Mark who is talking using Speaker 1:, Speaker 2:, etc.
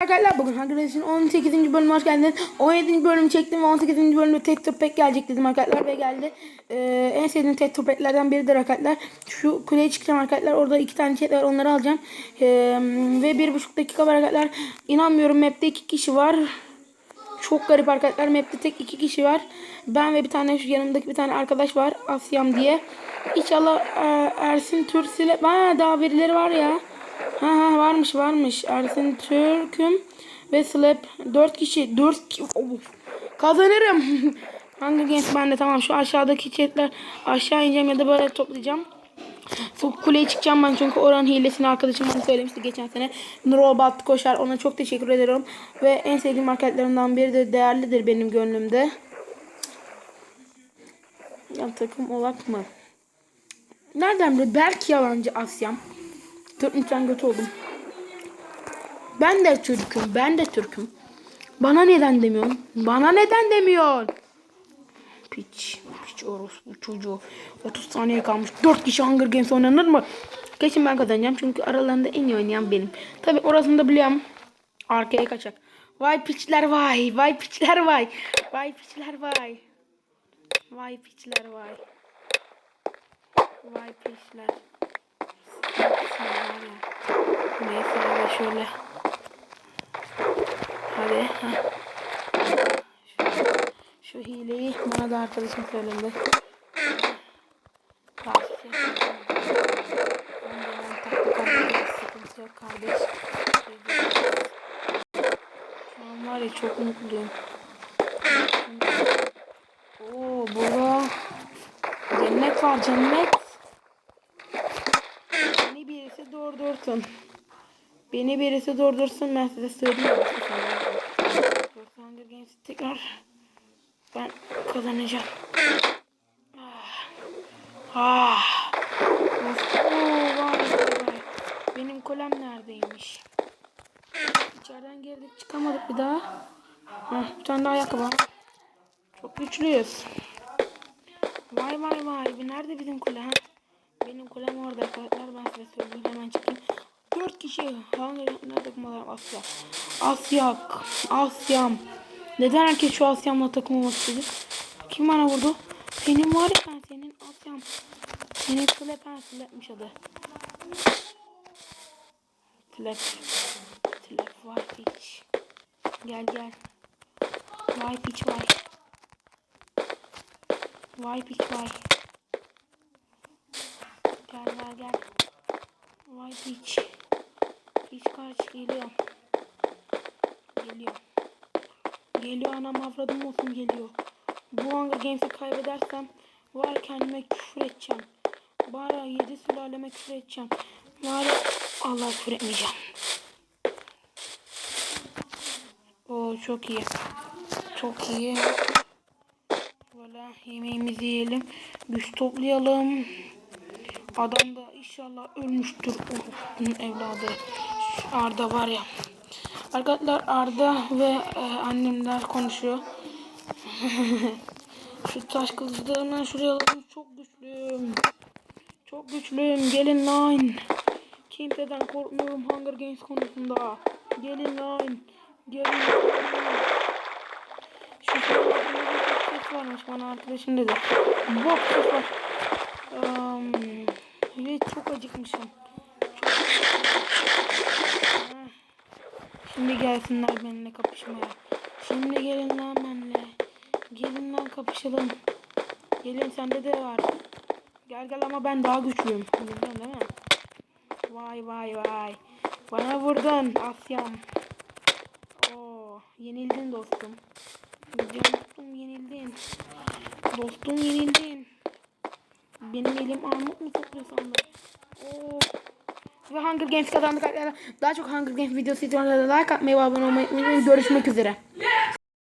Speaker 1: Arkadaşlar bugün Games'in 18. bölümü hoş geldiniz. 17. bölümü çektim ve 18. bölümde tek tur pek gelecek dedim arkadaşlar ve geldi. Ee, en sevdiğim tek tur peklerden biridir arkadaşlar. Şu kuleye çıkacağım arkadaşlar. Orada iki tane chat var onları alacağım. Ee, ve bir buçuk dakika var arkadaşlar. İnanmıyorum map'te iki kişi var. Çok garip arkadaşlar. Map'te tek iki kişi var. Ben ve bir tane şu yanımdaki bir tane arkadaş var. Asyam diye. İnşallah e, Ersin Türk'le... Ha daha birileri var ya. Ha ha varmış varmış. Ersin Türk'üm ve Slap 4 kişi 4 ki kazanırım. Hunger Games bende tamam şu aşağıdaki chatler aşağı ineceğim ya da böyle toplayacağım. Bu kuleye çıkacağım ben çünkü oranın hilesini arkadaşım bana söylemişti geçen sene. Nurobot koşar ona çok teşekkür ederim. Ve en sevdiğim marketlerimden biri de değerlidir benim gönlümde. Ya takım olak mı? Nereden bile belki yalancı Asyam. Türkmüşten götü oldum. Ben de Türk'üm. Ben de Türk'üm. Bana neden demiyorsun? Bana neden demiyorsun? Piç. Piç orospu çocuğu. 30 saniye kalmış. 4 kişi Hunger Games oynanır mı? Kesin ben kazanacağım. Çünkü aralarında en iyi oynayan benim. Tabi orasını da biliyorum. Arkaya kaçacak. Vay piçler vay. Vay piçler vay. Vay piçler vay. Vay piçler vay. Vay piçler. Neyse hadi şöyle. Hadi. Ha. Şu, şu hileyi bana da arkadaşım söyledi. Tavsiye Önceden taktik arkadaş sıkıntı yok kardeş. Şu an var ya çok mutluyum. Oo burada cennet var cennet. Beni birisi durdursun. Beni birisi durdursun ben size söyleyeyim. Hunger Games'i tekrar ben kazanacağım. Ah. Ah. Oo, vay vay. Benim kolem neredeymiş? İçeriden girdik çıkamadık bir daha. Heh, bir tane daha ayakkabı. Çok güçlüyüz. Vay vay vay. Nerede bizim kule? Benim kulem orada arkadaşlar. Ben size söyleyeyim. Hemen çıkayım. Dört kişi. Hangi kumalar? Asya. Asyak. Asyam. Neden herkes şu Asyam'la takım olmak istedi? Kim bana vurdu? Senin var ya ben senin Asyam. Senin Slap ha Slap'mış adı. Slap. Slap var piç. Gel gel. Vay piç vay. Vay piç vay. Gel gel gel. Vay piç. Piç kaç geliyor. Geliyor. Geliyor anam avradım olsun geliyor. Bu Hunger Games'i kaybedersem var kendime küfür edeceğim. Bari yedi sülaleme küfür edeceğim. Bari Allah küfür etmeyeceğim. Oo çok iyi. Çok iyi. Böyle yemeğimizi yiyelim. Güç toplayalım. Adam da inşallah ölmüştür. Oh, bunun evladı. Arda var ya. Arkadaşlar Arda ve e, annemler konuşuyor. Şu taş kılıçlarından şuraya alalım. Çok güçlüyüm. Çok güçlüyüm. Gelin lan. Kimseden korkmuyorum Hunger Games konusunda. Gelin lan. Gelin. Şu ses varmış bana arkadaşım dedi. Bok ses var. Um, evet çok acıkmışım. Çok Heh. Şimdi gelsinler benimle kapışmaya. Şimdi gelin lan benimle. Gelin lan kapışalım. Gelin sende de var. Gel gel ama ben daha güçlüyüm. Biliyorsun değil mi? Vay vay vay. Bana vurdun Asyam. Oo, yenildin dostum. Dostum yenildin. Dostum yenildin. Benim elim armut mu topluyor sandın? Oo. Ve Hunger Games kazandık arkadaşlar. Daha çok Hunger Games videosu için like atmayı ve abone olmayı unutmayın. Görüşmek üzere.